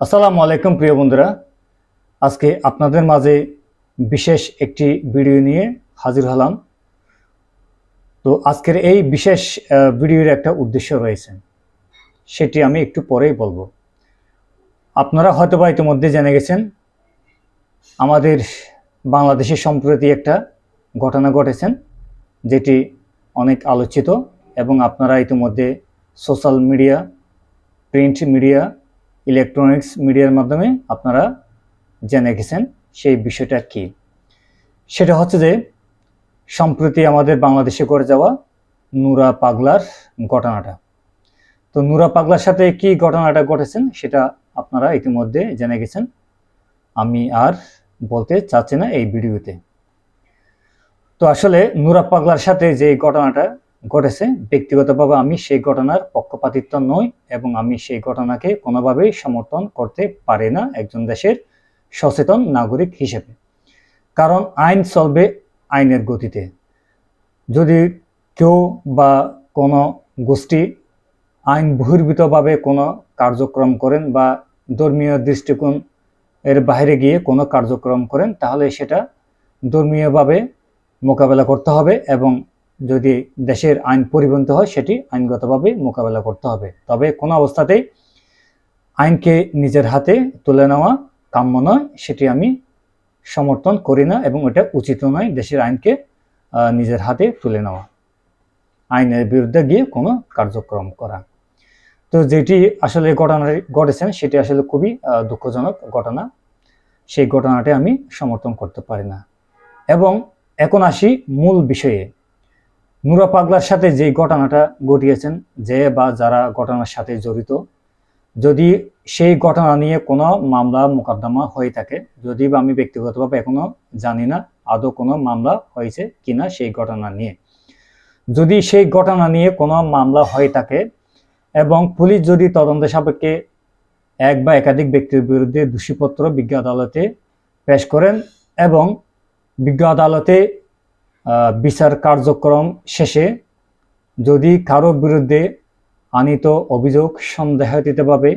আসসালামু আলাইকুম, প্রিয় বন্ধুরা। আজকে আপনাদের মাঝে বিশেষ একটি ভিডিও নিয়ে হাজির হলাম। তো আজকের এই বিশেষ ভিডিওর একটা উদ্দেশ্য রয়েছে। সেটি আমি একটু পরেই বলব। আপনারা হয়তো বা ইতিমধ্যে জেনে গেছেন, আমাদের বাংলাদেশে সম্প্রতি একটা ঘটনা ঘটেছেন যেটি অনেক আলোচিত এবং আপনারা ইতিমধ্যে social media, print media electronics মিডিয়ার মাধ্যমে আপনারা জেনে গেছেন সেই বিষয়টা কি। সেটা হচ্ছে যে, সম্প্রতি আমাদের বাংলাদেশে করে যাওয়া নুরা পাগলার ঘটনাটা। তো নুরা পাগলার সাথে কি ঘটনাটা ঘটেছেন সেটা আপনারা ইতিমধ্যে জেনে গেছেন। আমি আর বলতে চাচ্ছি না এই ভিডিওতে। তো আসলে নুরা পাগলার সাথে যে ঘটনাটা ঘটেছে, ব্যক্তিগতভাবে আমি সেই ঘটনার পক্ষপাতিত্ব নই এবং আমি সেই ঘটনাকে কোনোভাবেই সমর্থন করতে পারি না একজন দেশের সচেতন নাগরিক হিসেবে। কারণ আইন চলবে আইনের গতিতে। যদি কেউ বা কোনো গোষ্ঠী আইন বহির্ভূতভাবে কোনো কার্যক্রম করেন বা ধর্মীয় দৃষ্টিকোণ এর বাইরে গিয়ে কোনো কার্যক্রম করেন, তাহলে সেটা ধর্মীয়ভাবে মোকাবেলা করতে হবে এবং যদি দেশের আইন পরিবর্তিত হয়, সেটি আইনগতভাবে মোকাবেলা করতে হবে। তবে কোনো অবস্থাতেই আইনকে নিজের হাতে তুলে নেওয়া কাম্য নয়, সেটি আমি সমর্থন করি না এবং এটা উচিত নয় দেশের আইনকে নিজের হাতে তুলে নেওয়া। আইনের বিরুদ্ধে গিয়ে কোনো কার্যক্রম করা। তো যেটি আসলে ঘটনা ঘটেছেন সেটি আসলে খুবই দুঃখজনক ঘটনা। সেই ঘটনাটি আমি সমর্থন করতে পারি না। এবং এখন আসি মূল বিষয়ে। নুরা পাগলার সাথে যে ঘটনাটা ঘটিয়েছেন, যে বা যারা ঘটনার সাথে জড়িত, যদি সেই ঘটনা নিয়ে কোনো মামলা, মোকদ্দমা হয়ে থাকে, যদি বা আমি ব্যক্তিগতভাবে এখনও জানি না আদৌ কোনো মামলা হয়েছে কিনা সেই ঘটনা নিয়ে। যদি সেই ঘটনা নিয়ে কোনো মামলা হয়ে থাকে এবং পুলিশ যদি তদন্ত সাপেক্ষে এক বা একাধিক ব্যক্তির বিরুদ্ধে দোষীপত্র বিজ্ঞ আদালতে পেশ করেন এবং বিজ্ঞ আদালতে বিচার কার্যক্রম শেষে যদি কারও বিরুদ্ধে আনিত অভিযোগ সন্দেহাতীতভাবে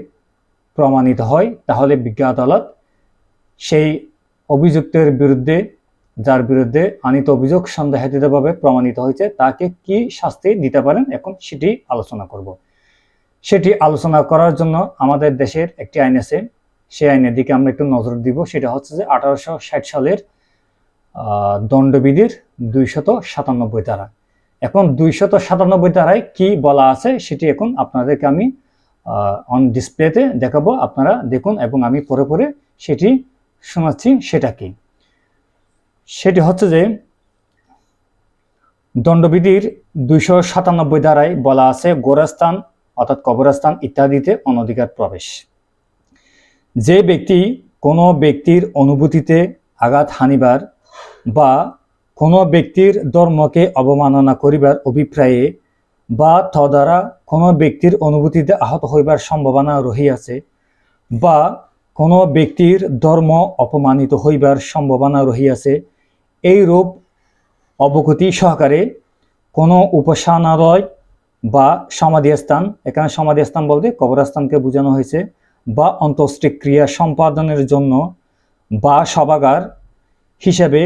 প্রমাণিত হয়, তাহলে বিজ্ঞ আদালত সেই অভিযুক্তের বিরুদ্ধে, যার বিরুদ্ধে আনিত অভিযোগ সন্দেহাতীতভাবে প্রমাণিত হয়েছে, তাকে কি শাস্তি দিতে পারেন? এখন সেটি আলোচনা করব। সেটি আলোচনা করার জন্য আমাদের দেশের একটি আইন আছে। সেই আইনের দিকে আমরা একটু নজর দিব। সেটা হচ্ছে যে আঠারোশো ষাট সালের দণ্ডবিধির দুইশত সাতানব্বই ধারা। এখন দুইশত সাতানব্বই ধারায় কি বলা আছে সেটি এখন আপনাদেরকে আমি অন ডিসপ্লেতে দেখাবো। আপনারা দেখুন এবং আমি পরে পরে সেটি শোনাচ্ছি সেটা কি। সেটি হচ্ছে যে দণ্ডবিধির দুইশো সাতানব্বই ধারায় বলা আছে গোরাস্থান অর্থাৎ কবরস্থান ইত্যাদিতে অনধিকার প্রবেশ। যে ব্যক্তি কোনো ব্যক্তির অনুভূতিতে আঘাত হানিবার বা কোনো ব্যক্তির ধর্মকে অবমাননা করিবার অভিপ্রায়ে বা তদ্বারা কোনো ব্যক্তির অনুভূতিতে আহত হইবার সম্ভাবনা রহিয়াছে বা কোনো ব্যক্তির ধর্ম অপমানিত হইবার সম্ভাবনা রহিয়াছে এই রূপ অবগতি সহকারে কোনো উপাসনালয় বা সমাধিস্থান, এখানে সমাধিস্থান বলতে কবরস্থানকে বোঝানো হয়েছে, বা অন্ত্যেষ্টিক ক্রিয়া সম্পাদনের জন্য বা সভাগার হিসেবে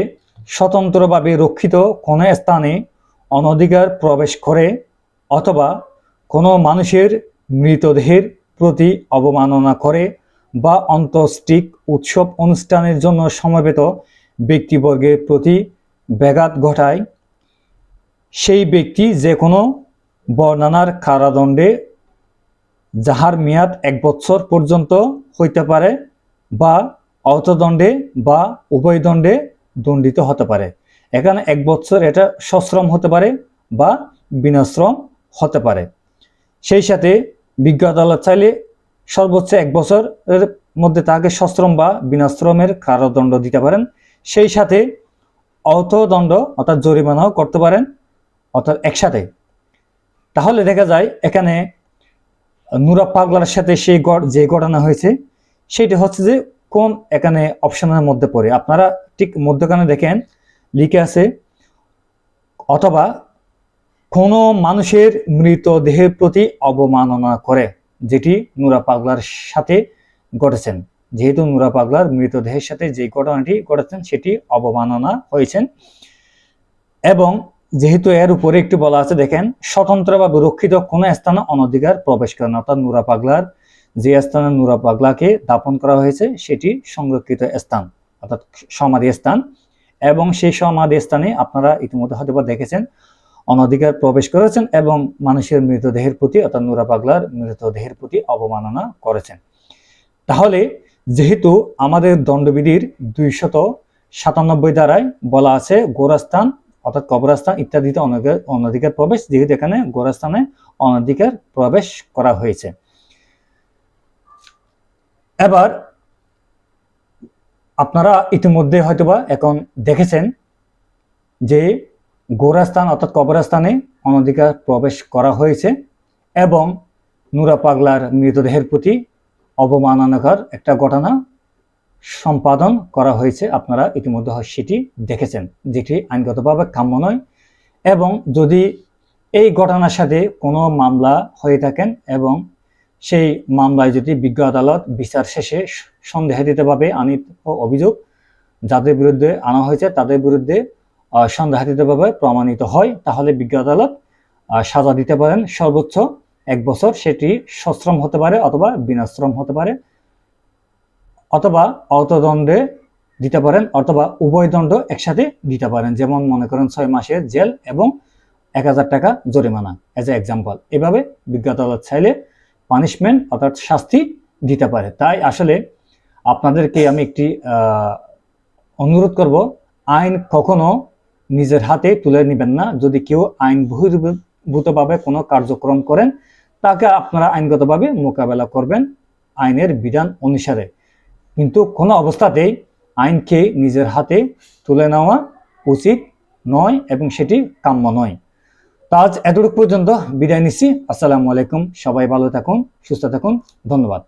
স্বতন্ত্রভাবে রক্ষিত কোনো স্থানে অনধিকার প্রবেশ করে অথবা কোনো মানুষের মৃতদেহের প্রতি অবমাননা করে বা অন্ত্যেষ্টিক উৎসব অনুষ্ঠানের জন্য সমবেত ব্যক্তিবর্গের প্রতি ব্যাঘাত ঘটায়, সেই ব্যক্তি যে কোনো বর্ণনার কারাদণ্ডে যাহার মেয়াদ এক বছর পর্যন্ত হইতে পারে বা অর্থদণ্ডে বা উভয় দণ্ডে দণ্ডিত হতে পারে। এখানে এক বছর এটা সশ্রম হতে পারে বা বিনাশ্রম হতে পারে। সেই সাথে বিজ্ঞ আদালত চাইলে সর্বোচ্চ এক বছরের মধ্যে তাকে সশ্রম বা বিনাশ্রমের কারাদণ্ড দিতে পারেন। সেই সাথে অর্থদণ্ড অর্থাৎ জরিমানাও করতে পারেন অর্থাৎ একসাথে। তাহলে দেখা যায় এখানে নুরা পাগলার সাথে সেই যে ঘটনা হয়েছে, সেটি হচ্ছে যে কোন এখানে অপশনের মধ্যে পড়ে? আপনারা ঠিক মধ্যখানে দেখেন, লিখে আছে, অথবা কোনো মানুষের মৃতদেহের প্রতি অবমাননা করে, যেটি নুরা পাগলার সাথে ঘটেছেন। যেহেতু নুরা পাগলার মৃতদেহের সাথে যে ঘটনাটি ঘটেছেন, সেটি অবমাননা হয়েছেন। এবং যেহেতু এর উপরে একটু বলা আছে, দেখেন, স্বতন্ত্র বা রক্ষিত কোনো স্থানে অনধিকার প্রবেশ করেন অর্থাৎ নুরা পাগলার যে স্থানে নুরা পাগলাকে দাপন করা হয়েছে, সেটি সংরক্ষিত স্থান, অর্থাৎ সমাধি স্থান। এবং সেই সমাধি স্থানে আপনারা ইতিমধ্যে হয়তো দেখেছেন, অনধিকার প্রবেশ করেছেন এবং মানুষের মৃতদেহের প্রতি, অর্থাৎ নুরা পাগলার মৃতদেহের প্রতি অবমাননা করেছেন। তাহলে, যেহেতু আমাদের দণ্ডবিধির দুইশত সাতানব্বই দ্বারায় বলা আছে গোরাস্থান, অর্থাৎ কবরাস্থান ইত্যাদিতে অনধিকার অনধিকার প্রবেশ, যেহেতু এখানে গোরাস্থানে অনধিকার প্রবেশ করা হয়েছে। এবার আপনারা ইতিমধ্যে হয়তোবা এখন দেখেছেন যে গোরাস্থান অর্থাৎ কবরস্থানে অনধিকার প্রবেশ করা হয়েছে এবং নুরা পাগলার মৃতদেহের প্রতি অবমাননাকার একটা ঘটনা সম্পাদন করা হয়েছে। আপনারা ইতিমধ্যে হয় সেটি দেখেছেন, যেটি আইনগতভাবে কাম্য নয় এবং যদি এই ঘটনার সাথে কোনো মামলা হয়ে থাকেন এবং সেই মামলায় যদি বিজ্ঞ আদালত বিচার শেষে সন্দেহাতীতভাবে আনিত অভিযোগ যাদের বিরুদ্ধে আনা হয়েছে, তাদের বিরুদ্ধে সন্দেহাতীতভাবে প্রমাণিত হয়, তাহলে বিজ্ঞ আদালত সাজা দিতে পারেন। সর্বোচ্চ এক বছর সেটি সশ্রম হতে পারে অথবা বিনাশ্রম হতে পারে। অথবা অর্থদণ্ডে দিতে পারেন অথবা উভয় দণ্ড একসাথে দিতে পারেন। যেমন মনে করেন ছয় মাসের জেল এবং এক হাজার টাকা জরিমানা। এজ এ এক্সাম্পল এভাবে বিজ্ঞ আদালত চাইলে পানিশমেন্ট অর্থাৎ শাস্তি দিতে পারে। তাই আসলে আপনাদেরকে আমি একটি অনুরোধ করব, আইন কখনো নিজের হাতে তুলে নেবেন না। যদি কেউ আইন বহির্ভূতভাবে কোনো কার্যক্রম করেন, তাকে আপনারা আইনগতভাবে মোকাবেলা করবেন আইনের বিধান অনুসারে। কিন্তু কোনো অবস্থাতেই আইনকে নিজের হাতে তুলে নেওয়া উচিত নয় এবং সেটি কাম্য নয়। আজ এতটুকু পর্যন্ত বিদায় নিচ্ছি। আসসালামু আলাইকুম। সবাই ভালো থাকুন সুস্থ থাকুন। ধন্যবাদ।